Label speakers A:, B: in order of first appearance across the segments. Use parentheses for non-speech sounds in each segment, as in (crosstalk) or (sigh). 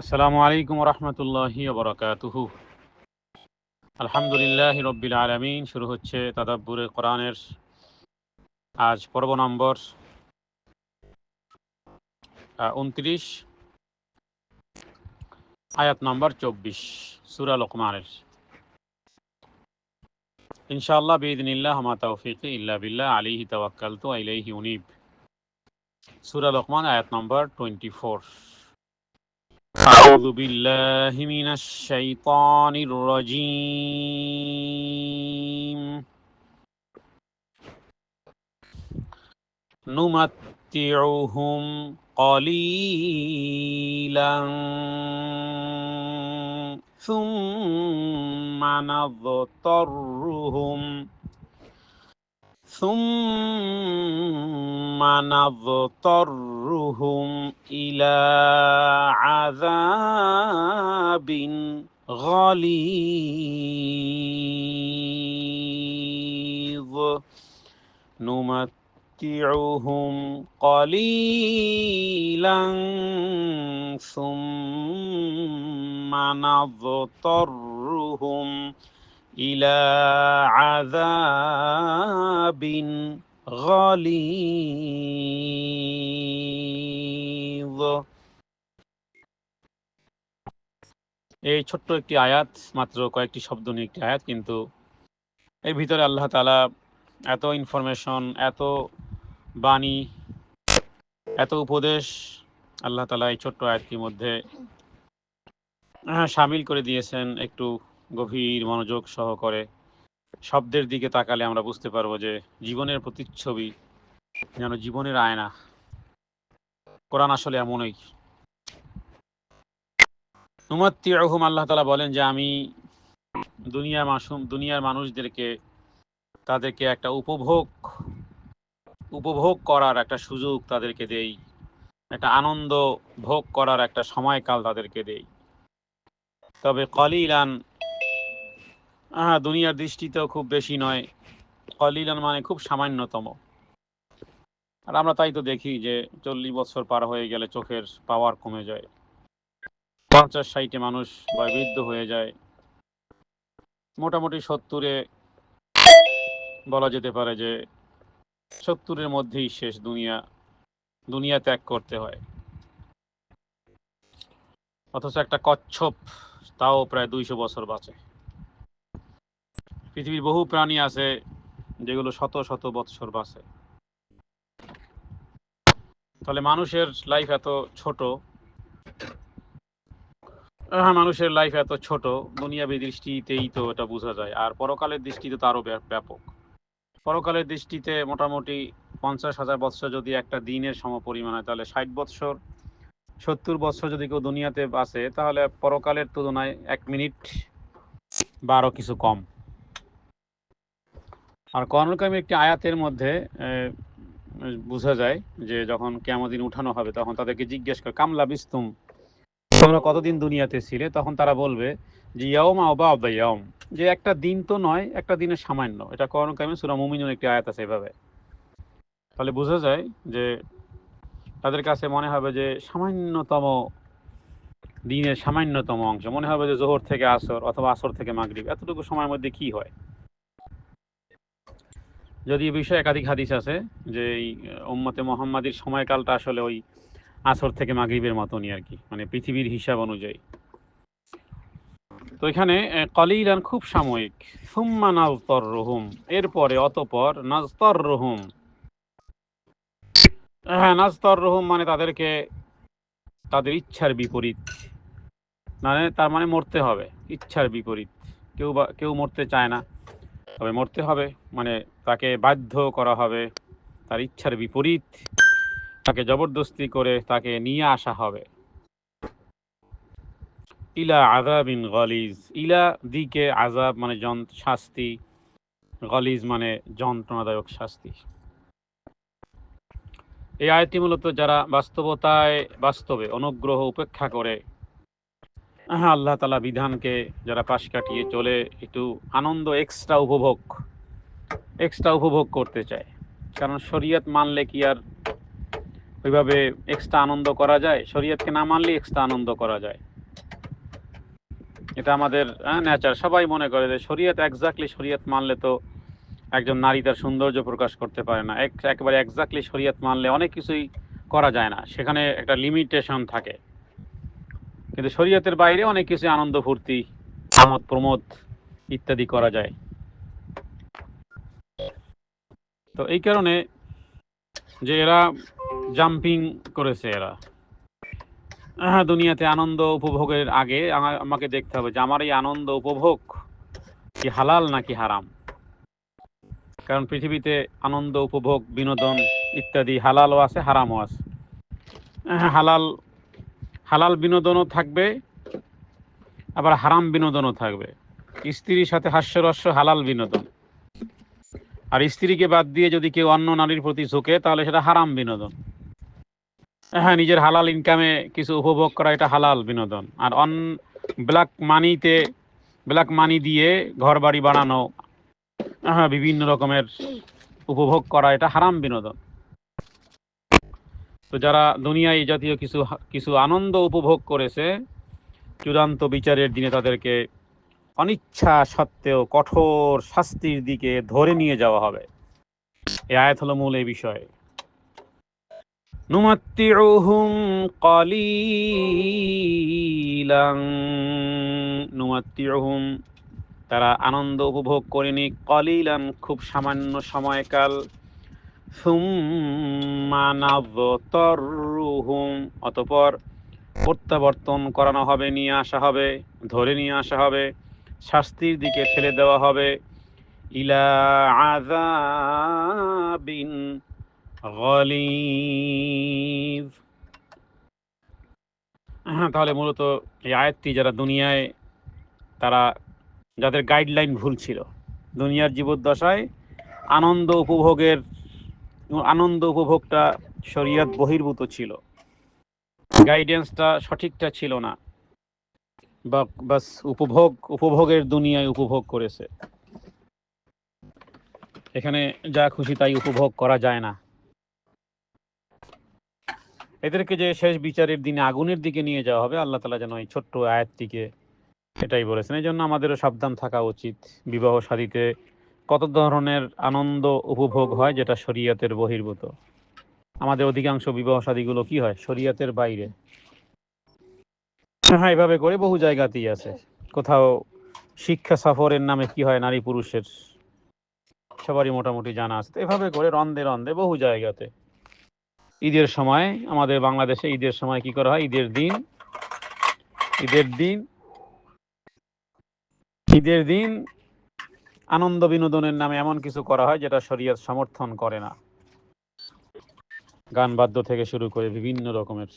A: আসসালামু আলাইকুম রহমতুল্লাহি বরকাতুহু। আলহামদুলিল্লাহ রব্বিল আলমিন, শুরু হচ্ছে তাদাব্বুরে কোরআনের আজ পর্ব নম্বর উনত্রিশ, আয়াত নম্বর চব্বিশ, সুরা লোকমানের। ইনশাআল্লাহ বিদিনিল্লাহ হামা তৌফিক ইল্লা বিল্লাহ আলিহি তাওয়াক্কালতু আইলাইহি উনিব। সুরা লোকমান, আয়াত নম্বর টোয়েন্টি ফোর। أعوذ بالله من الشيطان الرجيم. نمتعهم قليلا ثم نضطرهم ثم نضطرهم إلى عذاب غليظ نمتعهم قليلا ثم نضطرهم إلى عذاب غليظ এই ছোট্ট একটি আয়াত মাত্র কয়েকটি শব্দ নিয়ে একটি আয়াত কিন্তু এর ভিতরে আল্লাহ তালা এত ইনফরমেশন এত বাণী এত উপদেশ আল্লাহ তালা এই ছোট্ট আয়াতটির মধ্যে সামিল করে দিয়েছেন একটু গভীর মনোযোগ সহকারে শব্দের দিকে তাকালে আমরা বুঝতে পারব যে জীবনের প্রতিচ্ছবি যেন জীবনের আয়না। কোরআন আসলে এমনই। নুমাত্তি রহম আল্লাহ তালা বলেন যে আমি দুনিয়ার মাসুম, দুনিয়ার মানুষদেরকে, তাদেরকে একটা উপভোগ উপভোগ করার একটা সুযোগ তাদেরকে দেই। একটা আনন্দ ভোগ করার একটা সময়কাল তাদেরকে দেই। তবে কলিলান হ্যাঁ দুনিয়ার দৃষ্টিতেও খুব বেশি নয়। কলিলান মানে খুব সামান্যতম। আর আমরা তাই তো দেখি যে চল্লিশ বছর পার হয়ে গেলে চোখের পাওয়ার কমে যায়। পঞ্চাশ ষাটে মানুষ বৃদ্ধ হয়ে যায়। মোটামুটি সত্তরে বলা যেতে পারে যে সত্তরের মধ্যেই শেষ দুনিয়া দুনিয়া ত্যাগ করতে হয়। অথচ একটা কচ্ছপ তাও প্রায় দুইশো বছর বাঁচে। পৃথিবীর বহু প্রাণী আছে যেগুলো শত শত বৎসর বাঁচে। তাহলে মানুষের লাইফ এত ছোট। হ্যাঁ মানুষের লাইফ এত ছোট। দুনিয়াবী দৃষ্টিতেই তো এটা বোঝা যায়। আর পরকালের দৃষ্টিতে তো আরও ব্যাপক। পরকালের দৃষ্টিতে মোটামুটি পঞ্চাশ হাজার বৎসর যদি একটা দিনের সম পরিমাণ হয়, তাহলে ষাট বৎসর, সত্তর বৎসর যদি কেউ দুনিয়াতে বাসে তাহলে পরকালের তুলনায় এক মিনিট বা আরও কিছু কম। আর কর্ণকামী একটি আয়াতের মধ্যে বোঝা যায় যে যখন কেমন উঠানো হবে, তখন তাদেরকে জিজ্ঞেস করে কামলা বিস্তুম তোমরা কতদিন দুনিয়াতে ছিলে? তখন তারা বলবে যে ইয়ম আবা অবা ইয়ম যে একটা দিন তো নয়, একটা দিনের সামান্য। এটা কর্ণকামী সুরা মুমিনুন একটি আয়াত আছে এভাবে। তাহলে বোঝা যায় যে তাদের কাছে মনে হবে যে সামান্যতম দিনের সামান্যতম অংশ। মনে হবে যে জোহর থেকে আসর অথবা আসর থেকে মাগরিব। এতটুকু সময়ের মধ্যে কি হয়? যদি এই বিষয়ে একাধিক হাদিস আছে যে এই উম্মতে মোহাম্মদীর সময়কালটা আসলে ওই আসর থেকে মাগরিবের মতনই আর কি মানে পৃথিবীর হিসাব অনুযায়ী। তো এখানে কলিলান খুব সাময়িক। সুম্মা নাজতর রহুম এরপরে অতপর নাজতর রহুম হ্যাঁ নাজতর রহুম মানে তাদেরকে তাদের ইচ্ছার বিপরীত। মানে তার মানে মরতে হবে, ইচ্ছার বিপরীত। কেউ বা, কেউ মরতে চায় না। তবে মরতে হবে মানে তাকে বাধ্য করা হবে, তার ইচ্ছার বিপরীত। তাকে জবরদস্তি করে তাকে নিয়ে আসা হবে। ইলা আজাবিন গলিজ, ইলা দিকে আজাব মানে শাস্তি। গলিজ মানে যন্ত্রণাদায়ক শাস্তি। এই আয়টি মূলত যারা বাস্তবতায়, বাস্তবে অনুগ্রহ উপেক্ষা করে আল্লাহ তালা বিধানকে যারা পাশ কাটিয়ে চলে, একটু আনন্দ এক্সট্রা উপভোগ এক্সট্রা উপভোগ করতে চায়। কারণ শরীয়ত মানলে কি আর ওইভাবে এক্সট্রা আনন্দ করা যায়? শরীয়তকে না মানলে এক্সট্রা আনন্দ করা যায়। এটা আমাদের নেচার সবাই মনে করে যে শরীয়ত একজাক্টলি শরীয়ত মানলে তো একজন নারী তার সৌন্দর্য প্রকাশ করতে পারে না। এক, একেবারে একজাক্টলি শরীয়ত মানলে অনেক কিছুই করা যায় না। সেখানে একটা লিমিটেশন থাকে। কিন্তু শরীয়তের বাইরে অনেক কিছু আনন্দ, ফুর্তি, আমোদ, প্রমোদ ইত্যাদি করা যায়। তো এই কারণে যে এরা জাম্পিং করেছে এরা। হ্যাঁ দুনিয়াতে আনন্দ উপভোগের আগে আমা- আমাকে দেখতে হবে যে আমার এই আনন্দ উপভোগ কি হালাল নাকি হারাম? কারণ পৃথিবীতে আনন্দ, উপভোগ, বিনোদন ইত্যাদি হালালও আছে, হারামও আছে। হালাল হালাল বিনোদনও থাকবে, আবার হারাম বিনোদনও থাকবে। স্ত্রীর সাথে হাস্যরস্য হালাল বিনোদন। আর স্ত্রীকে বাদ দিয়ে যদি কেউ অন্য নারীর প্রতি ঝুঁকে, তাহলে সেটা হারাম বিনোদন। হ্যাঁ নিজের হালাল ইনকামে কিছু উপভোগ করা এটা হালাল বিনোদন। আর অন ব্ল্যাক মানিতে ব্ল্যাক মানি দিয়ে ঘর বাড়ি বানানো হ্যাঁ বিভিন্ন রকমের উপভোগ করা এটা হারাম বিনোদন। তো যারা দুনিয়ায় জাতীয় কিছু কিছু আনন্দ উপভোগ করেছে, চূড়ান্ত বিচারের দিনে তাদেরকে অনিচ্ছা সত্ত্বেও কঠোর শাস্তির দিকে ধরে নিয়ে যাওয়া হবে। এ আয়াত হলো মূল এই বিষয়। নুমাত্তিউহুম কলিলাং নুমাত্তিউহুম, তারা আনন্দ উপভোগ করেনি কলিলান, খুব সামান্য সময়কাল। অতঃপর প্রত্যাবর্তন করানো হবে, নিয়ে আসা হবে, ধরে নিয়ে আসা হবে, শাস্তির দিকে ঠেলে দেওয়া হবে। ইলা আযাবিন হ্যাঁ তাহলে মূলত এই আয়াতটি যারা দুনিয়ায়, তারা যাদের গাইডলাইন ভুল ছিল, দুনিয়ার জীবদ্দশায় আনন্দ উপভোগের আনন্দ উপভোগটা শরীয়ত বহির্ভূত ছিল। গাইডেন্সটা সঠিকটা ছিল না। বা, বাস উপভোগ, উপভোগের দুনিয়ায় উপভোগ করেছে। এখানে যা খুশি তাই উপভোগ করা যায় না। এদেরকে যে শেষ বিচারের দিনে আগুনের দিকে নিয়ে যাওয়া হবে, আল্লাহ তালা যেন এই ছোট্ট আয়াতটিকে এটাই বলেছেন। এই জন্য আমাদেরও সাবধান থাকা উচিত। বিবাহ শাদীতে কত ধরনের আনন্দ উপভোগ হয় যেটা শরীয়তের বহির্ভূত? আমাদের অধিকাংশ বিবাহ শাদীগুলো কি হয়? শরীয়তের বাইরে। হ্যাঁ এভাবে করে বহু জায়গাতেই আছে। কোথাও শিক্ষা সফরের নামে কি হয়? নারী পুরুষের সবারই মোটামুটি জানা আছে। এভাবে করে রন্দে রন্দে বহু জায়গাতে। ঈদের সময় আমাদের বাংলাদেশে ঈদের সময় কি করা হয়? ঈদের দিন ঈদের দিন ঈদের দিন আনন্দ বিনোদনের নামে এমন কিছু করা হয় যেটা শরীয়ত সমর্থন করে না। গান বাদ্য থেকে শুরু করে বিভিন্ন রকমের।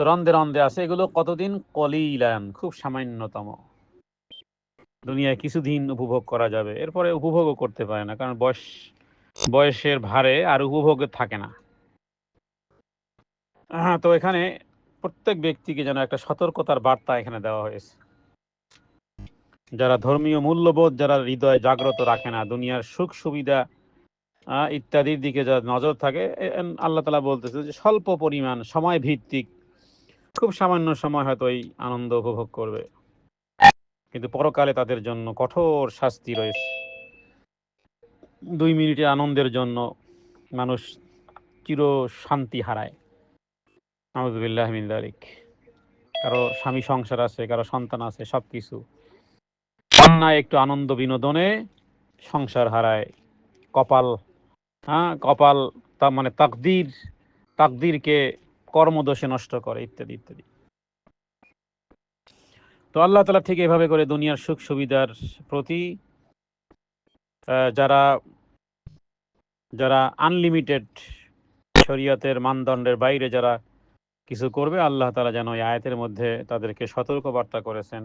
A: রন্দে রন্দে আছে, এগুলো কতদিন? কলিলান, খুব সামান্যতম। দুনিয়ায় কিছুদিন উপভোগ করা যাবে। এরপরে উপভোগও করতে পারে না, কারণ বয়স, বয়সের ভারে আর উপভোগ থাকে না। হ্যাঁ তো এখানে প্রত্যেক ব্যক্তিকে যেন একটা সতর্কতার বার্তা এখানে দেওয়া হয়েছে। যারা ধর্মীয় মূল্যবোধ, যারা হৃদয়ে জাগ্রত রাখে না, দুনিয়ার সুখ সুবিধা ইত্যাদির দিকে যারা নজর থাকে আল্লাহ তালা বলতেছে যে স্বল্প পরিমাণ সময় ভিত্তিক খুব সামান্য সময় হয়তো এই আনন্দ উপভোগ করবে। কিন্তু পরকালে তাদের জন্য কঠোর শাস্তি রয়েছে। দুই মিনিটে আনন্দের জন্য মানুষ চির শান্তি হারায়। আহমদুল্লাহ মিন্দারিক কারও স্বামী সংসার আছে, কারও সন্তান আছে সব কিছু অন্যায় একটু আনন্দ বিনোদনে সংসার হারায়। কপাল হ্যাঁ কপাল তা মানে তাকদির, তাকদিরকে কর্মদোষে নষ্ট করে, ইত্যাদি ইত্যাদি। তো আল্লাহ তালা ঠিক এভাবে করে দুনিয়ার সুখ সুবিধার প্রতি যারা যারা আনলিমিটেড শরীয়তের মানদণ্ডের বাইরে যারা কিছু করবে, আল্লাহ তালা যেন এই আয়াতের মধ্যে তাদেরকে সতর্ক বার্তা করেছেন।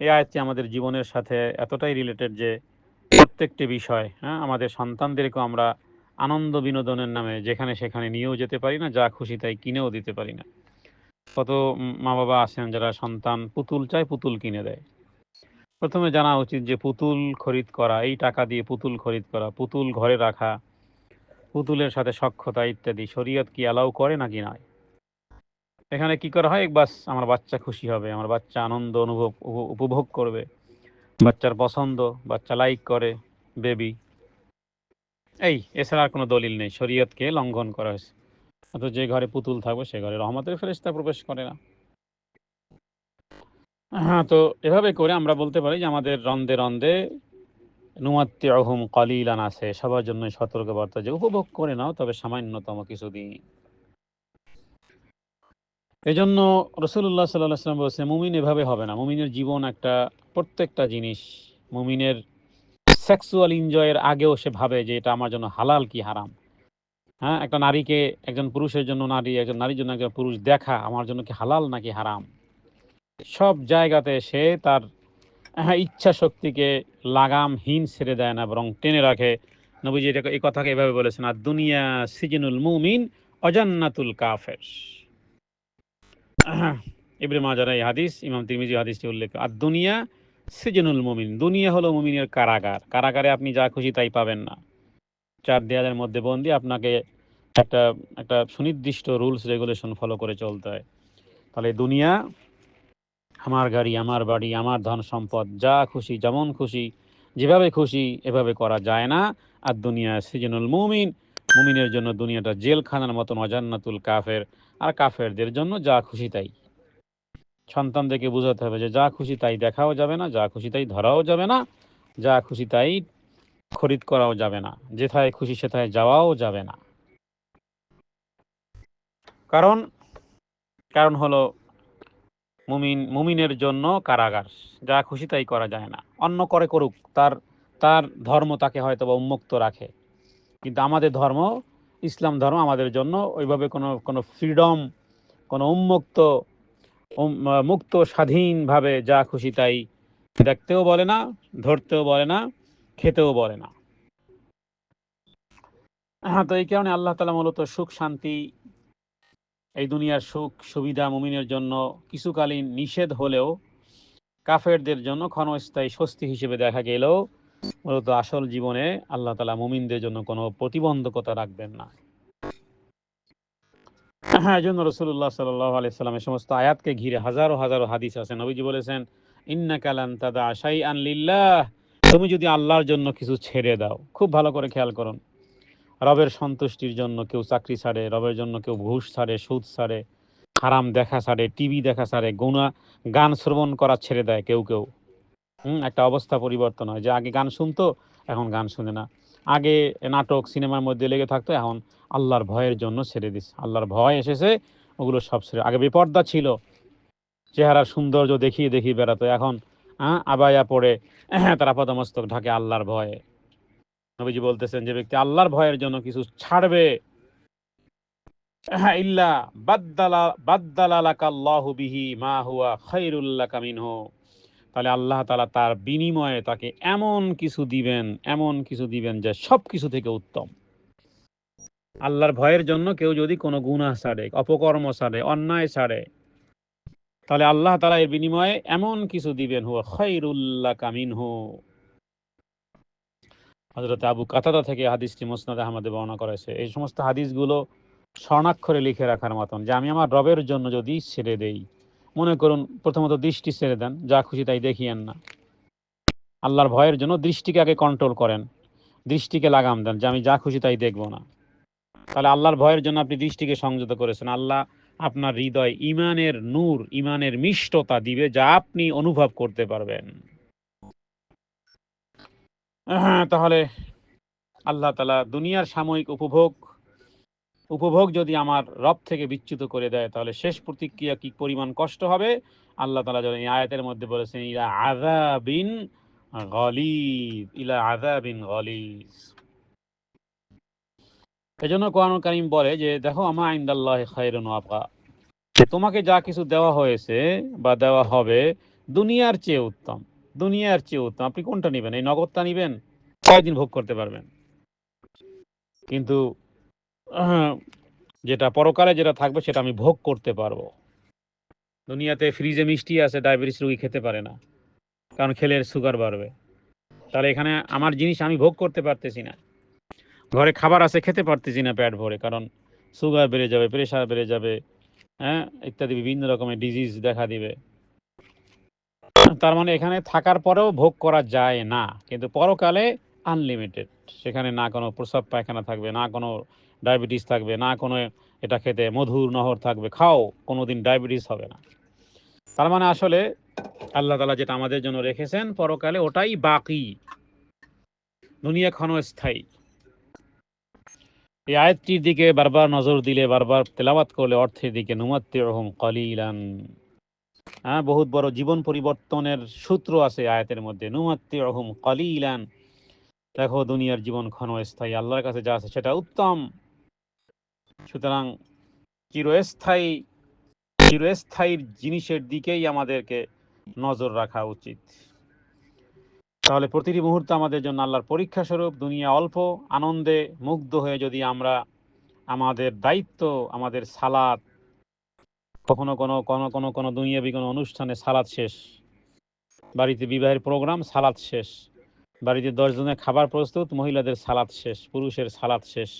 A: এই আয়াতটি আমাদের জীবনের সাথে এতটাই রিলেটেড যে প্রত্যেকটি বিষয় হ্যাঁ আমাদের সন্তানদেরকেও আমরা আনন্দ বিনোদনের নামে যেখানে সেখানে নিয়েও যেতে পারি না, যা খুশি তাই কিনেও দিতে পারি না। কত মা বাবা আছেন যারা সন্তান পুতুল চায় পুতুল কিনে দেয়। প্রথমে জানা উচিত যে পুতুল খরিদ করা, এই টাকা দিয়ে পুতুল খরিদ করা, পুতুল ঘরে রাখা, পুতুলের সাথে সক্ষতা ইত্যাদি, শরীয়ত কি অ্যালাউ করে নাকি নয় এখানে কি করা হয়? বাস আমার বাচ্চা খুশি হবে, আমার বাচ্চা আনন্দ অনুভব উপভোগ করবে। বাচ্চার পছন্দ, বাচ্চা লাইক করে বেবি এই, এছাড়া আর কোনো দলিল নেই। শরীয়তকে লঙ্ঘন করা হয়েছে। অথচ যে ঘরে পুতুল থাকবে, সে ঘরে রহমতের ফেরেশতা প্রবেশ করে না। হ্যাঁ তো এভাবে করে আমরা বলতে পারি যে আমাদের রন্দে রন্দে নুমাত্তি অহম কলিলান আছে। সবার জন্য সতর্কবার্তা যে উপভোগ করে নাও, তবে সামান্যতম কিছুদিন। এই জন্য রসুল্লাহ সাল্লাহ সাল্লাম বলছে মুমিন এভাবে হবে না। মুমিনের জীবন একটা প্রত্যেকটা জিনিস, মুমিনের সেক্সুয়াল এনজয়ের আগেও সে ভাবে যে এটা আমার জন্য হালাল কি হারাম। হ্যাঁ একটা নারীকে একজন পুরুষের জন্য নারী, একজন নারীর জন্য একজন পুরুষ দেখা আমার জন্য কি হালাল নাকি হারাম? সব জায়গাতে সে তার হ্যাঁ ইচ্ছা শক্তিকে লাগামহীন ছেড়ে দেয় না, বরং টেনে রাখে। নবীজি এই কথাকে এভাবে বলেছেন আর দুনিয়া সিজনুল মুমিন, অজান্নাতুল কাফের। (clears throat) ইবরে মাজার এই হাদিস, ইমাম তিরমিজি হাদিসটি উল্লেখ আর দুনিয়া সিজনুল মুমিন। দুনিয়া হলো মুমিনের কারাগার। কারাগারে আপনি যা খুশি তাই পাবেন না। চার দেয়ালের মধ্যে বন্দি, আপনাকে একটা একটা সুনির্দিষ্ট রুলস, রেগুলেশন ফলো করে চলতে হয়। তাহলে দুনিয়া, আমার গাড়ি, আমার বাড়ি, আমার ধন সম্পদ, যা খুশি, যেমন খুশি, যেভাবে খুশি, এভাবে করা যায় না। আর দুনিয়া সিজনুল মুমিন। মুমিনের জন্য দুনিয়াটা জেলখানার মতন, অজান্নাতুল কাফের। আর কাফেরদের জন্য যা খুশি তাই। সন্তানদেরকে বোঝাতে হবে যে যা খুশি তাই দেখাও যাবে না, যা খুশি তাই ধরাও যাবে না, যা খুশি তাই খরিদ করাও যাবে না, যেথায় খুশি সেথায় যাওয়াও যাবে না। কারণ কারণ হলো মুমিন, মুমিনের জন্য কারাগার, যা খুশি তাই করা যায় না। অন্য করে করুক, তার তার ধর্ম তাকে হয়তো বা উন্মুক্ত রাখে। কিন্তু আমাদের ধর্ম ইসলাম ধর্ম আমাদের জন্য ওইভাবে কোনো কোনো ফ্রিডম কোনো উন্মুক্ত মুক্ত, স্বাধীনভাবে যা খুশি তাই দেখতেও বলে না, ধরতেও বলে না, খেতেও বলে না। হ্যাঁ তো এই কারণে আল্লাহ তালা মূলত সুখ, শান্তি, এই দুনিয়ার সুখ, সুবিধা, মুমিনের জন্য কিছুকালীন নিষেধ হলেও কাফেরদের জন্য ক্ষণস্থায়ী স্বস্তি হিসেবে দেখা গেলেও মূলত আসল জীবনে আল্লাহ তালা মুমিনদের জন্য কোনো প্রতিবন্ধকতা রাখবেন না। হ্যাঁ জন্য রসুল্লাহ সাল্লাহ আলাইসাল্লাম সমস্ত আয়াতকে ঘিরে হাজারো হাজারো হাদিস আছে। নবীজি বলেছেন ইন্না কালান তাদা আশাই আনলিল্লাহ তুমি যদি আল্লাহর জন্য কিছু ছেড়ে দাও, খুব ভালো করে খেয়াল করুন। রবের সন্তুষ্টির জন্য কেউ চাকরি ছাড়ে, রবের জন্য কেউ ঘুষ ছাড়ে, সুদ ছাড়ে, হারাম দেখা ছাড়ে, টিভি দেখা ছাড়ে গুণা গান শ্রবণ করা ছেড়ে দেয় কেউ কেউ। হুম একটা অবস্থা পরিবর্তন হয়। যে আগে গান শুনতো এখন গান শুনে না। আগে নাটক সিনেমার মধ্যে লেগে থাকতো এখন আল্লাহর ভয়ের জন্য ছেড়ে দিস আল্লাহর ভয় এসেছে ওগুলো সব ছেড়ে আগে বিপর্দা ছিল। চেহারার সৌন্দর্য দেখিয়ে দেখিয়ে বেড়াতো। এখন হ্যাঁ আবায়া পড়ে (clears throat) তারা পদমস্তক ঢাকে আল্লাহর ভয়ে। নবীজি বলতেছেন যে ব্যক্তি আল্লাহর ভয়ের জন্য কিছু ছাড়বে। হ্যাঁ, ইল্লা বাদ্দালা বাদ্দালা বাদ্দালালাকাল্লাহু বিহি মা হুয়া খায়রুল্লাকা মিনহু। তাহলে আল্লাহ তালা তার বিনিময়ে তাকে এমন কিছু দিবেন, এমন কিছু দিবেন যে সব কিছু থেকে উত্তম। আল্লাহর ভয়ের জন্য কেউ যদি কোনো গুনাহ ছাড়ে অপকর্ম ছাড়ে অন্যায় ছাড়ে তাহলে আল্লাহ তালা এর বিনিময়ে এমন কিছু দিবেন, হুয়া খায়রুল্লাকা মিনহু। হজরত আবু কাতাদা থেকে হাদিসটি মুসনাদ আহমদে বর্ণনা করেছে এই সমস্ত হাদিসগুলো স্বর্ণাক্ষরে লিখে রাখার মতন, যে আমি আমার রবের জন্য যদি ছেড়ে দেই মনে করুন প্রথমত দৃষ্টি ছেড়ে দেন, যা খুশি তাই দেখিয়েন না। আল্লাহর ভয়ের জন্য দৃষ্টিকে আগে কন্ট্রোল করেন, দৃষ্টিকে লাগাম দেন, যে আমি যা খুশি তাই দেখব না। তাহলে আল্লাহর ভয়ের জন্য আপনি দৃষ্টিকে সংযত করেছেন। আল্লাহ আপনার হৃদয় ইমানের নূর, ইমানের মিষ্টতা দিবে, যা আপনি অনুভব করতে পারবেন। হ্যাঁ তাহলে আল্লাহ তালা দুনিয়ার সাময়িক উপভোগ উপভোগ যদি আমার রব থেকে বিচ্যুত করে দেয়, তাহলে শেষ প্রতিক্রিয়া কি পরিমাণ কষ্ট হবে? আল্লাহ তালা যেন এই আয়াতের মধ্যে বলেছেন, ইলা আযাবিন গলিজ ইলা আযাবিন গলিজ। এজন্য কোরআন কারীম বলে যে, দেখো, আমা ইনদাল্লাহি খায়রুন ওয়াবকা তোমাকে যা কিছু দেওয়া হয়েছে বা দেওয়া হবে, দুনিয়ার চেয়ে উত্তম। দুনিয়ার চেয়ে উত্তম। আপনি কোনটা নেবেন? এই নগদটা নেবেন? কয়দিন ভোগ করতে পারবেন? কিন্তু যেটা পরকালে যেটা থাকবে সেটা আমি ভোগ করতে পারব। দুনিয়াতে ফ্রিজে মিষ্টি আছে ডায়াবেটিস রোগী খেতে পারে না, কারণ খেলে সুগার বাড়বে। তাহলে এখানে আমার জিনিস আমি ভোগ করতে পারতেছি না। ঘরে খাবার আছে, খেতে পারতেছি না পেট ভরে, কারণ সুগার বেড়ে যাবে প্রেশার বেড়ে যাবে হ্যাঁ ইত্যাদি বিভিন্ন রকমের ডিজিজ দেখা দিবে। তার মানে এখানে থাকার পরেও ভোগ করা যায় না, কিন্তু পরকালে আনলিমিটেড সেখানে না কোনো প্রস্রাব পায়খানা থাকবে, না কোনো ডায়াবেটিস থাকবে, না কোনো এটা খেতে মধুর নহর থাকবে, খাও, কোনোদিন ডায়াবেটিস হবে না। তার মানে আসলে আল্লাহ তালা যেটা আমাদের জন্য রেখেছেন পরকালে, ওটাই বাকি। দুনিয়া ক্ষণস্থায়ী এই আয়াতটির দিকে বারবার নজর দিলে, বারবার তেলাওয়াত করলে অর্থের দিকে নুমাত্তি রহম কলিলান। হ্যাঁ বহুত বড় জীবন পরিবর্তনের সূত্র আছে আয়াতের মধ্যে নুমাত্তি রহম কলিলান। দেখো, দুনিয়ার জীবন ক্ষণস্থায়ী আল্লাহর কাছে যা আছে সেটা উত্তম। সুতরাং চিরস্থায়ী চিরস্থায়ীর জিনিসের দিকেই আমাদেরকে নজর রাখা উচিত। তাহলে প্রতিটি মুহূর্তে আমাদের জন্য আল্লাহর পরীক্ষা স্বরূপ, দুনিয়া অল্প, আনন্দে মুগ্ধ হয়ে যদি আমরা আমাদের দায়িত্ব, আমাদের সালাদ কখনো কোনো কোনো কোনো কোনো দুনিয়াবি কোনো অনুষ্ঠানে সালাদ শেষ, বাড়িতে বিবাহের প্রোগ্রাম সালাদ শেষ, বাড়িতে দশজনের খাবার প্রস্তুত, মহিলাদের সালাদ শেষ, পুরুষের সালাদ শেষ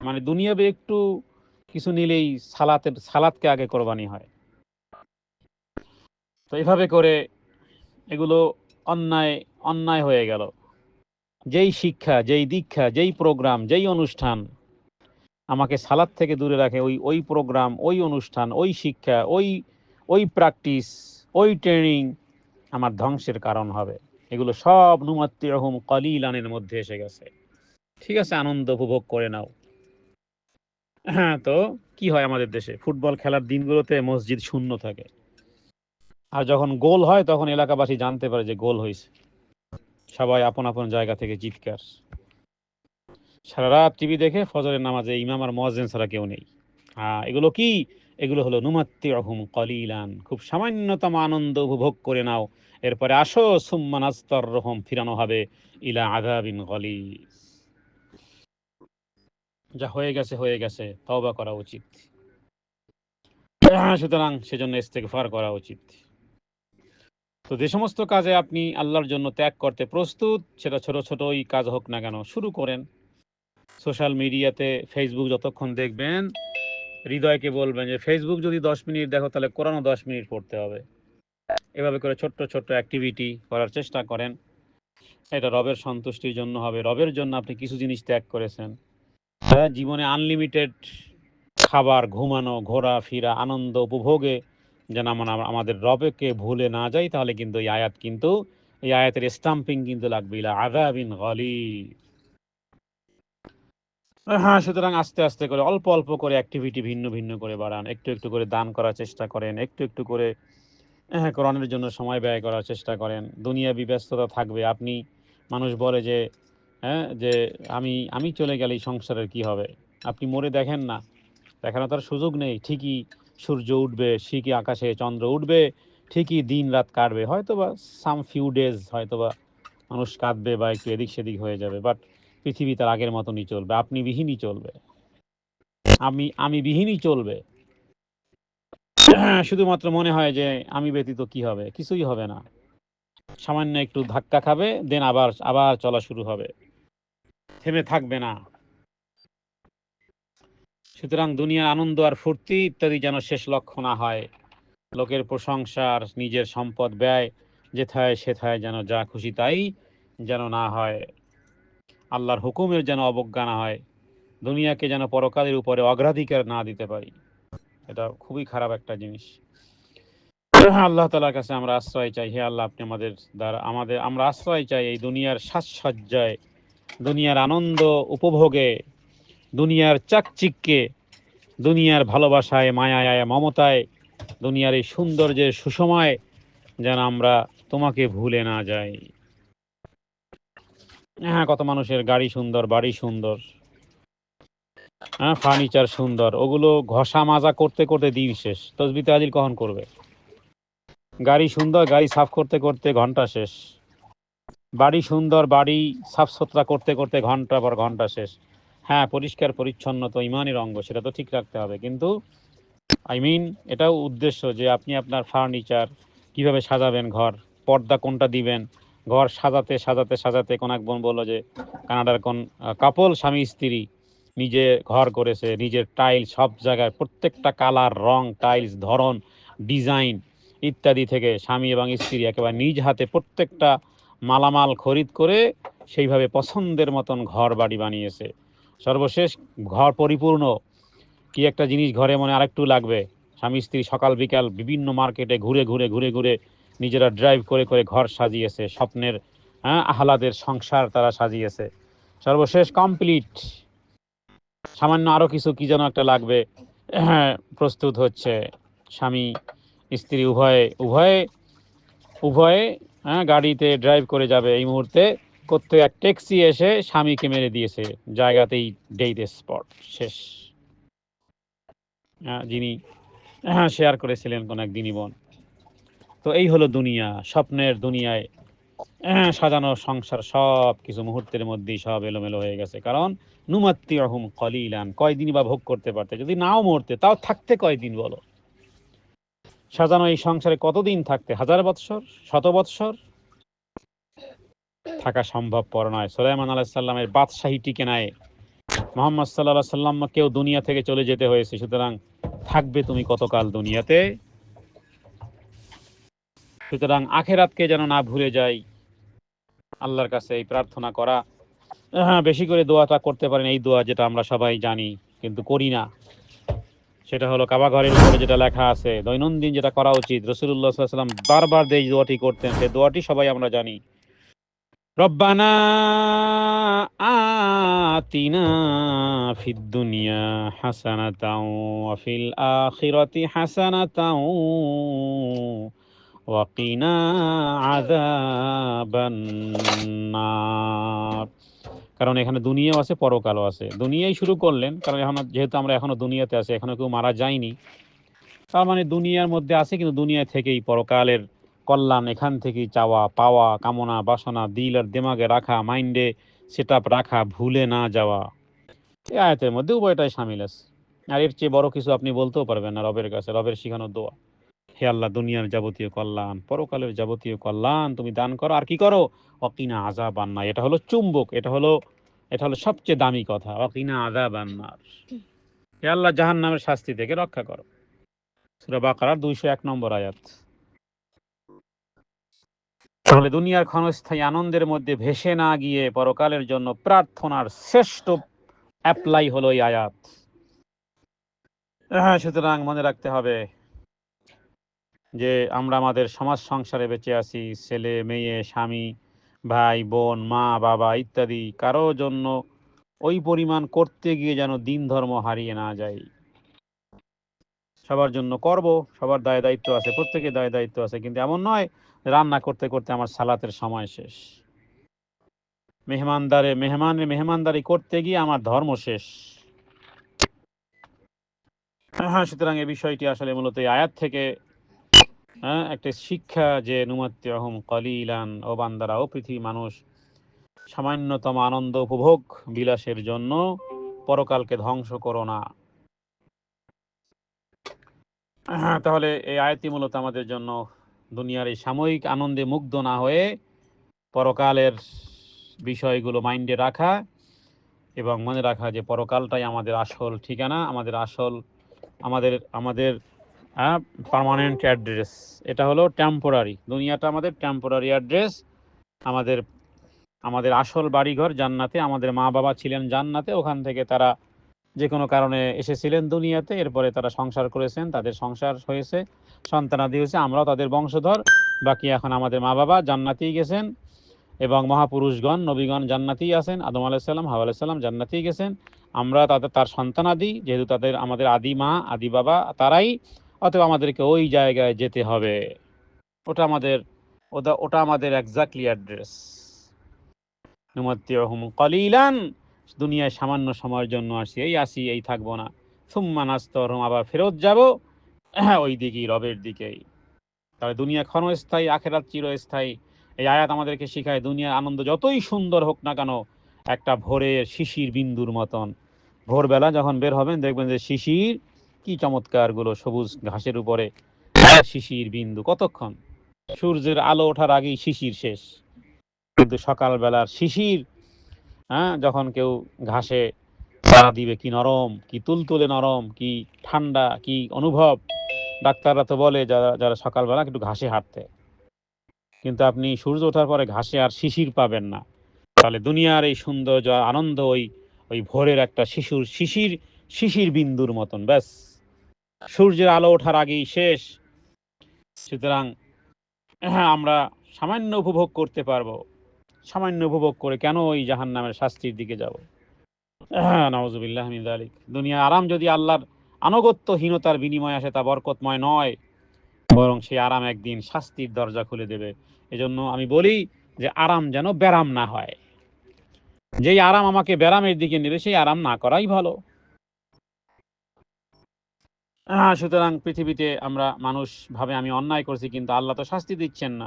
A: মানে দুনিয়াবে একটু কিছু নিলেই সালাতের সালাতকে আগে কোরবানি হয়। তো এভাবে করে এগুলো অন্যায় অন্যায় হয়ে গেল। যেই শিক্ষা, যেই দীক্ষা, যেই প্রোগ্রাম, যেই অনুষ্ঠান আমাকে সালাদ থেকে দূরে রাখে, ওই ওই প্রোগ্রাম, ওই অনুষ্ঠান, ওই শিক্ষা, ওই ওই প্র্যাকটিস, ওই ট্রেনিং আমার ধ্বংসের কারণ হবে। এগুলো সব রহম কলিলানের মধ্যে এসে গেছে। ঠিক আছে, আনন্দ উপভোগ করে নাও। হ্যাঁ তো কি হয় আমাদের দেশে? ফুটবল খেলার দিনগুলোতে মসজিদ শূন্য থাকে। আর যখন গোল হয়, তখন এলাকাবাসী জানতে পারে যে গোল হয়েছে সবাই আপন আপন জায়গা থেকে চিৎকার। সারা রাত টিভি দেখে ফজরের নামাজে ইমাম আর মহাজেন ছাড়া কেউ নেই। হ্যাঁ এগুলো কি? এগুলো হলো নুমাত্তি রহম কলিলান। খুব সামান্যতম আনন্দ উপভোগ করে নাও। এরপরে আসো সুম্মান আস্তর রহম ফিরানো হবে ইলা আধাবিন গলি যা হয়ে গেছে হয়ে গেছে, তওবা করা উচিত। (clears throat) সুতরাং সেজন্য ইস্তেগফার করা উচিত। তো যে সমস্ত কাজে আপনি আল্লাহর জন্য ত্যাগ করতে প্রস্তুত, সেটা ছোট ছোটই কাজ হোক না কেন, শুরু করেন। সোশ্যাল মিডিয়াতে ফেসবুক যতক্ষণ দেখবেন, হৃদয়কে বলবেন যে, ফেসবুক যদি দশ মিনিট দেখো, তাহলে কোরআনও দশ মিনিট পড়তে হবে। এভাবে করে ছোট্ট ছোট্ট অ্যাক্টিভিটি করার চেষ্টা করেন। এটা রবের সন্তুষ্টির জন্য হবে। রবের জন্য আপনি কিছু জিনিস ত্যাগ করেছেন। হ্যাঁ, জীবনে আনলিমিটেড খাবার ঘুমানো ঘোরা ফিরা আনন্দ উপভোগে যেন আমরা আমাদের রবেকে ভুলে না যাই তাহলে কিন্তু এই আয়াত কিন্তু এই আয়াতের স্টাম্পিং কিন্তু লাগবে ইলা আযাবিন গালিব। হ্যাঁ সুতরাং আস্তে আস্তে করে অল্প অল্প করে অ্যাক্টিভিটি ভিন্ন ভিন্ন করে বাড়ান একটু একটু করে দান করার চেষ্টা করেন একটু একটু করে হ্যাঁ কোরআনের জন্য সময় ব্যয় করার চেষ্টা করেন দুনিয়া ব্যস্ততা থাকবে আপনি মানুষ বলে যে হ্যাঁ যে আমি আমি চলে গেলেই সংসারের কি হবে? আপনি মরে দেখেন না। দেখানো তার সুযোগ নেই। ঠিকই সূর্য উঠবে, ঠিকই আকাশে চন্দ্র উঠবে, ঠিকই দিন রাত কাটবে। হয়তো বা সাম ফিউ ডেজ হয়তো বা মানুষ কাঁদবে বা একটু এদিক সেদিক হয়ে যাবে বাট পৃথিবী তার আগের মতনই চলবে। আপনি বিহীনই চলবে। আমি আমি বিহীনই চলবে। (clears throat) শুধুমাত্র মনে হয় যে আমি ব্যতীত কি হবে? কিছুই হবে না। সামান্য একটু ধাক্কা খাবে দেন আবার আবার চলা শুরু হবে। থেমে থাকবে না। সুতরাং দুনিয়ার আনন্দ আর ফুর্তি ইত্যাদি যেন শেষ লক্ষ্য না হয়। লোকের প্রশংসা আর নিজের সম্পদ ব্যয় যেথায় সেথায় যেন যা খুশি তাই যেন না হয়। আল্লাহর হুকুমের যেন অবজ্ঞা না হয়। দুনিয়াকে যেন পরকালের উপরে অগ্রাধিকার না দিতে পারি। এটা খুবই খারাপ একটা জিনিস। আল্লাহ তালার কাছে আমরা আশ্রয় চাই। হে আল্লাহ, আপনি আমাদের দ্বারা, আমাদের, আমরা আশ্রয় চাই এই দুনিয়ার সাজসজ্জায় দুনিয়ার আনন্দ উপভোগে, দুনিয়ার চাকচিক্যে, দুনিয়ার ভালোবাসায়, মায়ায়, মমতায়, দুনিয়ার এই সৌন্দর্যের সুসময় যেন আমরা তোমাকে ভুলে না যাই। হ্যাঁ কত মানুষের গাড়ি সুন্দর, বাড়ি সুন্দর হ্যাঁ ফার্নিচার সুন্দর, ওগুলো ঘষা মাজা করতে করতে দিন শেষ। তসবি তাজিল কখন করবে? গাড়ি সুন্দর, গাড়ি সাফ করতে করতে ঘণ্টা শেষ। বাড়ি সুন্দর, বাড়ি সাফ সুতরা করতে করতে ঘণ্টা পর ঘণ্টা শেষ। হ্যাঁ পরিষ্কার, পরিচ্ছন্ন তো ইমানের অঙ্গ, সেটা তো ঠিক রাখতে হবে। কিন্তু আই মিন এটাও উদ্দেশ্য যে আপনি আপনার ফার্নিচার কীভাবে সাজাবেন ঘর, পর্দা কোনটা দিবেন? ঘর সাজাতে সাজাতে সাজাতে কোন এক বোন বলল যে, কানাডার কোন কাপল স্বামী স্ত্রী নিজে ঘর করেছে, নিজের টাইল সব জায়গায়, প্রত্যেকটা কালার রং টাইলস ধরন ডিজাইন ইত্যাদি থেকে স্বামী এবং স্ত্রী একেবারে নিজ হাতে প্রত্যেকটা মালামাল খরিদ করে সেইভাবে পছন্দের মতন ঘর বাড়ি বানিয়েছে। সর্বশেষ ঘর পরিপূর্ণ। কি একটা জিনিস ঘরে মনে আরেকটু লাগবে? স্বামী স্ত্রী সকাল বিকাল বিভিন্ন মার্কেটে ঘুরে ঘুরে ঘুরে ঘুরে নিজেরা ড্রাইভ করে করে ঘর সাজিয়েছে। স্বপ্নের হ্যাঁ আহ্লাদের সংসার তারা সাজিয়েছে। সর্বশেষ কমপ্লিট সামান্য আরও কিছু কি যেন একটা লাগবে? (clears throat) প্রস্তুত হচ্ছে স্বামী স্ত্রী উভয়ে উভয়ে উভয়ে হ্যাঁ গাড়িতে ড্রাইভ করে যাবে এই মুহূর্তে। করতে এক ট্যাক্সি এসে স্বামীকে মেরে দিয়েছে। জায়গাতেই ডেইট স্পট শেষ। হ্যাঁ, যিনি (clears throat) শেয়ার করেছিলেন কোন এক বোন। তো এই হলো দুনিয়া স্বপ্নের দুনিয়ায় (clears throat) সাজানো সংসার সব কিছু মুহূর্তের মধ্যেই সব এলোমেলো হয়ে গেছে। কারণ নুমাত্তি রহম কলিলান কয়দিনই বা ভোগ করতে পারতে। যদি নাও মরতে তাও থাকতে কয়দিন বলো? সাজানো এই সংসারে কতদিন থাকতে? হাজার বৎসর? শত বৎসর? থাকা সম্ভব পর নয়। সোলাইমান আলাহিসাল্লামের বাদশাহী টিকে নেয় মোহাম্মদ সাল্লাহ সাল্লাম কেউ দুনিয়া থেকে চলে যেতে হয়েছে, সুতরাং থাকবে তুমি কতকাল দুনিয়াতে? সুতরাং আখেরাতকে যেন না ভুলে যাই, আল্লাহর কাছে এই প্রার্থনা করা। হ্যাঁ বেশি করে দোয়াটা করতে পারেন, এই দোয়া যেটা আমরা সবাই জানি, কিন্তু করি না। সেটা হলো কাবা ঘরের উপরে যেটা লেখা আছে, দৈনন্দিন যেটা করা উচিত রসুল্লাহ সাল্লাম বারবার যে দোয়াটি করতেন সেই দোয়াটি সবাই আমরা জানি। রব্বানা আতিনা ফিদ দুনিয়া হাসানাতাও ওয়া ফিল আখিরাতি হাসানাতাও ওয়াকিনা আযাবান নার। কারণ এখানে দুনিয়াও আছে, পরকালও আছে। দুনিয়াই শুরু করলেন, কারণ এখন যেহেতু আমরা এখনও দুনিয়াতে আছি, এখনও কেউ মারা যায়নি। তার মানে দুনিয়ার মধ্যে আছে, কিন্তু দুনিয়া থেকেই পরকালের কল্যাণ, এখান থেকেই চাওয়া, পাওয়া, কামনা, বাসনা, দিল আর দেমাগে রাখা, মাইন্ডে সেট রাখা, ভুলে না যাওয়া। এই আয়াতের মধ্যে উভয়টাই সামিল আছে। আর এর চেয়ে বড় কিছু আপনি বলতেও পারবেন না রবের কাছে, রবের শিখানো দোয়া। হে আল্লাহ, দুনিয়ার যাবতীয় কল্যাণ, পরকালের যাবতীয় কল্যাণ তুমি দান করো। আর কি করো? অকিনা আজাব আন্না এটা হলো চুম্বক, এটা হলো এটা হলো সবচেয়ে দামি কথা। অকিনা আজাব আন্নার হে আল্লাহ জাহান নামের শাস্তি থেকে রক্ষা করো। সুরা বাকারার দুইশো এক নম্বর আয়াত। তাহলে দুনিয়ার ক্ষণস্থায়ী আনন্দের মধ্যে ভেসে না গিয়ে পরকালের জন্য প্রার্থনার শ্রেষ্ঠ অ্যাপ্লাই হলো এই আয়াত। হ্যাঁ সুতরাং মনে রাখতে হবে যে আমরা আমাদের সমাজ সংসারে বেঁচে আছি, ছেলে, মেয়ে, স্বামী, ভাই, বোন, মা, বাবা ইত্যাদি, কারও জন্য ওই পরিমাণ করতে গিয়ে যেন দিন ধর্ম হারিয়ে না যায়। সবার জন্য করব, সবার দায় দায়িত্ব আছে প্রত্যেকের দায় দায়িত্ব আছে, কিন্তু এমন নয় রান্না করতে করতে আমার সালাতের সময় শেষ। মেহমানদারে মেহমানের মেহমানদারি করতে গিয়ে আমার ধর্ম শেষ। হ্যাঁ সুতরাং এই বিষয়টি আসলে মূলত আয়াত থেকে হ্যাঁ একটা শিক্ষা যে নুমাত্তিহম কলিলান ও বান্দারা ও পৃথিবী মানুষ। সামান্যতম আনন্দ উপভোগ বিলাসের জন্য পরকালকে ধ্বংস করো না। হ্যাঁ, তাহলে এই আয়াতটি মূলত আমাদের জন্য দুনিয়ার এই সাময়িক আনন্দে মুগ্ধ না হয়ে পরকালের বিষয়গুলো মাইন্ডে রাখা এবং মনে রাখা যে পরকালটাই আমাদের আসল ঠিকানা আমাদের আসল আমাদের আমাদের পার্মানেন্ট অ্যাড্রেস এটা হলো টেম্পোরারি দুনিয়াটা আমাদের টেম্পোরারি অ্যাড্রেস আমাদের আমাদের আসল বাড়িঘর জান্নাতে, আমাদের মা বাবা ছিলেন জান্নাতে। ওখান থেকে তারা যে কোনো কারণে এসেছিলেন দুনিয়াতে। এরপরে তারা সংসার করেছেন, তাদের সংসার হয়েছে, সন্তানাদি হয়েছে, আমরাও তাদের বংশধর। বাকি এখন আমাদের মা বাবা জান্নাতেই গেছেন এবং মহাপুরুষগণ, নবীগণ জান্নাতেই আছেন। আদম আলাইসাল্লাম হাওয়া আলাইসাল্লাম জান্নাতেই গেছেন। আমরা তাদের, তার সন্তানাদি, যেহেতু তাদের, আমাদের আদি মা, আদি বাবা, তারাই অথবা আমাদেরকে ওই জায়গায় যেতে হবে। ওটা আমাদের ওটা ওটা আমাদের এক্স্যাক্টলি অ্যাড্রেস নুমাত্তিহম কলিলান, দুনিয়ায় সামান্য সময়ের জন্য আসি, এই আসি, এই থাকব না। সুম্মা নাস্তরম আবার ফেরত যাব। (clears throat) ওই দিকেই, রবের দিকেই। তাহলে দুনিয়া ক্ষণস্থায়ী, আখেরাত চিরস্থায়ী। এই আয়াত আমাদেরকে শিখায়, দুনিয়ার আনন্দ যতই সুন্দর হোক না কেন, একটা ভোরের শিশির বিন্দুর মতন। ভোরবেলা যখন বের হবেন, দেখবেন যে শিশির কি চমৎকারগুলো সবুজ ঘাসের উপরে শিশির বিন্দু কতক্ষণ? সূর্যের আলো ওঠার আগেই শিশির শেষ। কিন্তু সকালবেলার শিশির হ্যাঁ যখন কেউ ঘাসে তারা দিবে কি নরম কি তুলতুলে নরম কি ঠান্ডা কি অনুভব? ডাক্তাররা তো বলে যারা যারা সকালবেলা একটু ঘাসে হাঁটতে। কিন্তু আপনি সূর্য ওঠার পরে ঘাসে আর শিশির পাবেন না। তাহলে দুনিয়ার এই সৌন্দর্য আনন্দ ওই ওই ভোরের একটা শিশুর শিশির শিশির বিন্দুর মতন ব্যাস। সূর্যের আলো ওঠার আগেই শেষ। সুতরাং, আমরা সামান্য উপভোগ করতে পারব। সামান্য উপভোগ করে কেন ওই জাহান নামের শাস্তির দিকে যাব? নওয়াজুবিল্লাহ আলিক দুনিয়া আরাম যদি আল্লাহর আনুগত্যহীনতার বিনিময়ে আসে, তা বরকতময় নয়। বরং সেই আরাম একদিন শাস্তির দরজা খুলে দেবে। এজন্য আমি বলি যে আরাম যেন ব্যারাম না হয়। যেই আরাম আমাকে ব্যারামের দিকে নেবে, সেই আরাম না করাই ভালো। সুতরাং পৃথিবীতে আমরা মানুষ ভাবে আমি অন্যায় করছি, কিন্তু আল্লাহ তো শাস্তি দিচ্ছেন না।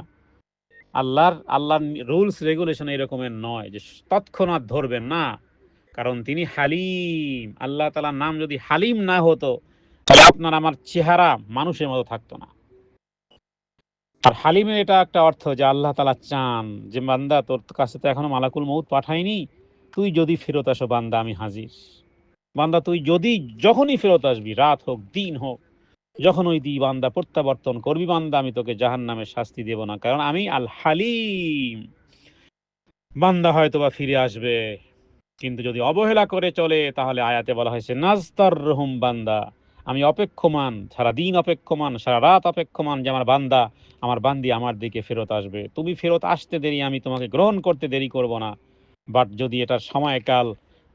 A: আল্লাহর আল্লাহর রুলস, রেগুলেশন এরকমের নয় যে তৎক্ষণাৎ ধরবেন না। কারণ তিনি হালিম। আল্লাহ তালার নাম যদি হালিম না হতো, তাহলে আপনার আমার চেহারা মানুষের মতো থাকতো না। আর হালিমের এটা একটা অর্থ যে আল্লাহ তালা চান যে, বান্দা তোর কাছে তো এখনও মালাকুল মৌত পাঠায়নি, তুই যদি ফেরত আসো, বান্দা, আমি হাজির। বান্দা, তুই যদি যখনই ফেরত আসবি, রাত হোক, দিন হোক, যখন ওই দিই বান্দা, প্রত্যাবর্তন করবি বান্দা, আমি তোকে জাহান নামে শাস্তি দেব না। কারণ আমি আল হালিম। বান্দা হয়তো বা ফিরে আসবে, কিন্তু যদি অবহেলা করে চলে, তাহলে আয়াতে বলা হয়েছে নাজতার রহুম বান্দা। আমি অপেক্ষমান, সারা দিন অপেক্ষমান, সারা রাত অপেক্ষমান যে আমার বান্দা, আমার বান্দি আমার দিকে ফেরত আসবে। তুমি ফেরত আসতে দেরি, আমি তোমাকে গ্রহণ করতে দেরি করব না। বাট যদি এটার সময়কাল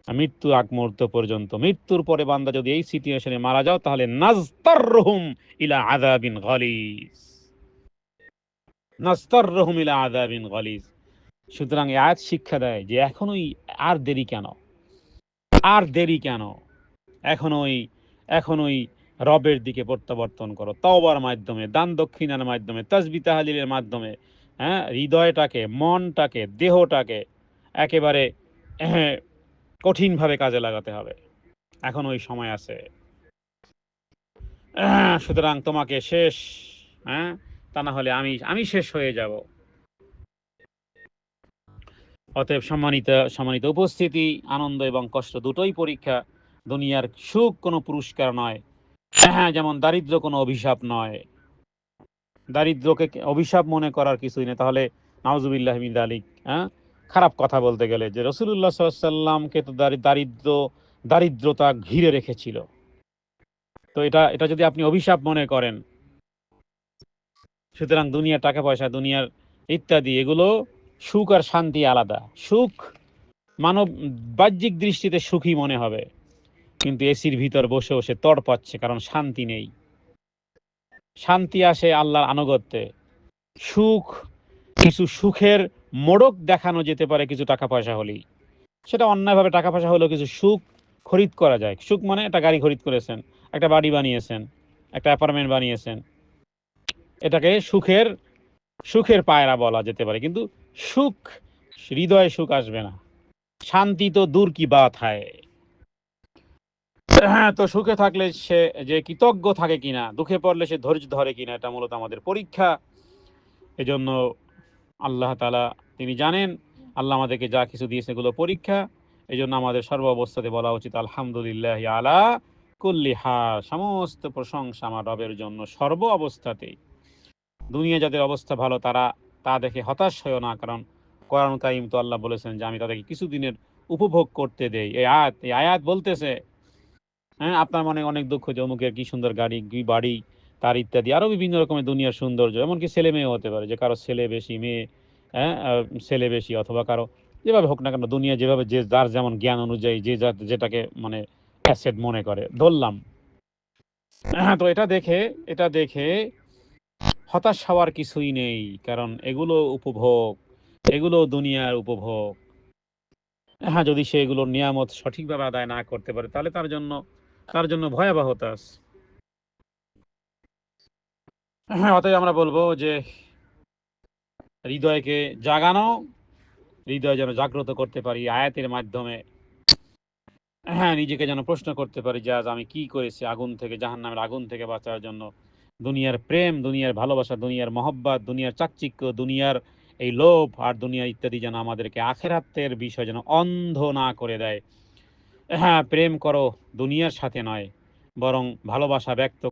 A: মৃত্যু আগ মুহূর্ত পর্যন্ত। মৃত্যুর পরে বান্দা যদি এই সিচুয়েশনে মারা যাও, তাহলে নাজতার রহুম ইলা আদাবিন গলিজ। নাজতার রহুম ইলা আদাবিন গলিজ। সুতরাং আয়াত শিক্ষা দেয় যে এখনোই আর দেরি কেন? আর দেরি কেন? এখনোই এখনোই রবের দিকে প্রত্যাবর্তন করো। তওবার মাধ্যমে, দান দক্ষিণার মাধ্যমে, তসবি তাহালিলের মাধ্যমে হ্যাঁ হৃদয়টাকে, মনটাকে, দেহটাকে একেবারে কঠিনভাবে কাজে লাগাতে হবে। এখন ওই সময় আছে। সুতরাং তোমাকে শেষ হ্যাঁ? তা না হলে আমি আমি শেষ হয়ে যাব। অতএব সম্মানিত সম্মানিত উপস্থিতি, আনন্দ এবং কষ্ট দুটোই পরীক্ষা। দুনিয়ার সুখ কোনো পুরস্কার নয়। হ্যাঁ যেমন দারিদ্র কোনো অভিশাপ নয়। দারিদ্রকে অভিশাপ মনে করার কিছুই নেই। তাহলে নওয়াজুবিল্লাহ আলিক হ্যাঁ? খারাপ কথা বলতে গেলে যে রসুল্লাহ সাল্লামকে তো দারিদ্র, দারিদ্রতা ঘিরে রেখেছিল। তো এটা এটা যদি আপনি অভিশাপ মনে করেন, সুতরাং দুনিয়ার টাকা পয়সা, দুনিয়ার ইত্যাদি, এগুলো সুখ আর শান্তি আলাদা। সুখ মানব, বাহ্যিক দৃষ্টিতে সুখী মনে হবে, কিন্তু এসির ভিতর বসে বসে তড় পাচ্ছে, কারণ শান্তি নেই। শান্তি আসে আল্লাহর আনুগত্যে। সুখ, কিছু সুখের মোড়ক দেখানো যেতে পারে কিছু টাকা পয়সা হলেই। সেটা অন্যায়ভাবে টাকা পয়সা হলেও কিছু সুখ খরিদ করা যায়। সুখ মানে একটা গাড়ি খরিদ করেছেন, একটা বাড়ি বানিয়েছেন, একটা অ্যাপার্টমেন্ট বানিয়েছেন। এটাকে সুখের সুখের পায়রা বলা যেতে পারে। কিন্তু সুখ, হৃদয়ে সুখ আসবে না। শান্তি তো দূর কি বাত হয়। হ্যাঁ তো সুখে থাকলে সে, যে কৃতজ্ঞ থাকে কিনা, দুঃখে পড়লে সে ধৈর্য ধরে কিনা, এটা মূলত আমাদের পরীক্ষা। এজন্য আল্লাহ তালা তিনি জানেন, আল্লাহ আমাদেরকে যা কিছু দিয়েছে এগুলো পরীক্ষা। এই জন্য আমাদের সর্ব অবস্থাতে বলা উচিত, আলহামদুলিল্লাহ আলা কুল্লি হার সমস্ত প্রশংসা আমার রবের জন্য সর্ব অবস্থাতেই। দুনিয়া যাদের অবস্থা ভালো, তারা তা দেখে হতাশ হয় না, কারণ কোরআন কাইম তো আল্লাহ বলেছেন যে, আমি তাদেরকে কিছুদিনের উপভোগ করতে দেই। এই আয়াত এই আয়াত বলতেছে হ্যাঁ আপনার মনে অনেক দুঃখ যে, অমুকের কি সুন্দর গাড়ি, কি বাড়ি তার ইত্যাদি। আরও বিভিন্ন রকমের দুনিয়ার সৌন্দর্য, এমনকি ছেলে মেয়ে হতে পারে, যে কারও ছেলে বেশি, মেয়ে হ্যাঁ ছেলে বেশি, অথবা কারও যেভাবে হোক না কেন, দুনিয়া যেভাবে, যে যার যেমন জ্ঞান অনুযায়ী, যে যেটাকে মানে অ্যাসেট মনে করে। ধরলাম। হ্যাঁ তো এটা দেখে এটা দেখে হতাশ হওয়ার কিছুই নেই, কারণ এগুলো উপভোগ, এগুলো দুনিয়ার উপভোগ। হ্যাঁ যদি সে এগুলোর নিয়ামত সঠিকভাবে আদায় না করতে পারে, তাহলে তার জন্য তার জন্য ভয়াবহতা আছে। অতএব আমরা বলব যে হৃদয়কে জাগানো, হৃদয় যেন জাগ্রত করতে পারি, আয়াতের মাধ্যমে হ্যাঁ নিজেকে যেন প্রশ্ন করতে পারি যে আজ আমি কি করেছি আগুন থেকে জাহান নামের আগুন থেকে বাঁচার জন্য। দুনিয়ার প্রেম, দুনিয়ার ভালোবাসা, দুনিয়ার মহব্বত, দুনিয়ার চাকচিক্য, দুনিয়ার এই লোভ আর দুনিয়া ইত্যাদি যেন আমাদেরকে আখেরাতের বিষয় যেন অন্ধ না করে দেয়। হ্যাঁ প্রেম করো দুনিয়ার সাথে নয়, বরং ভালোবাসা ব্যক্ত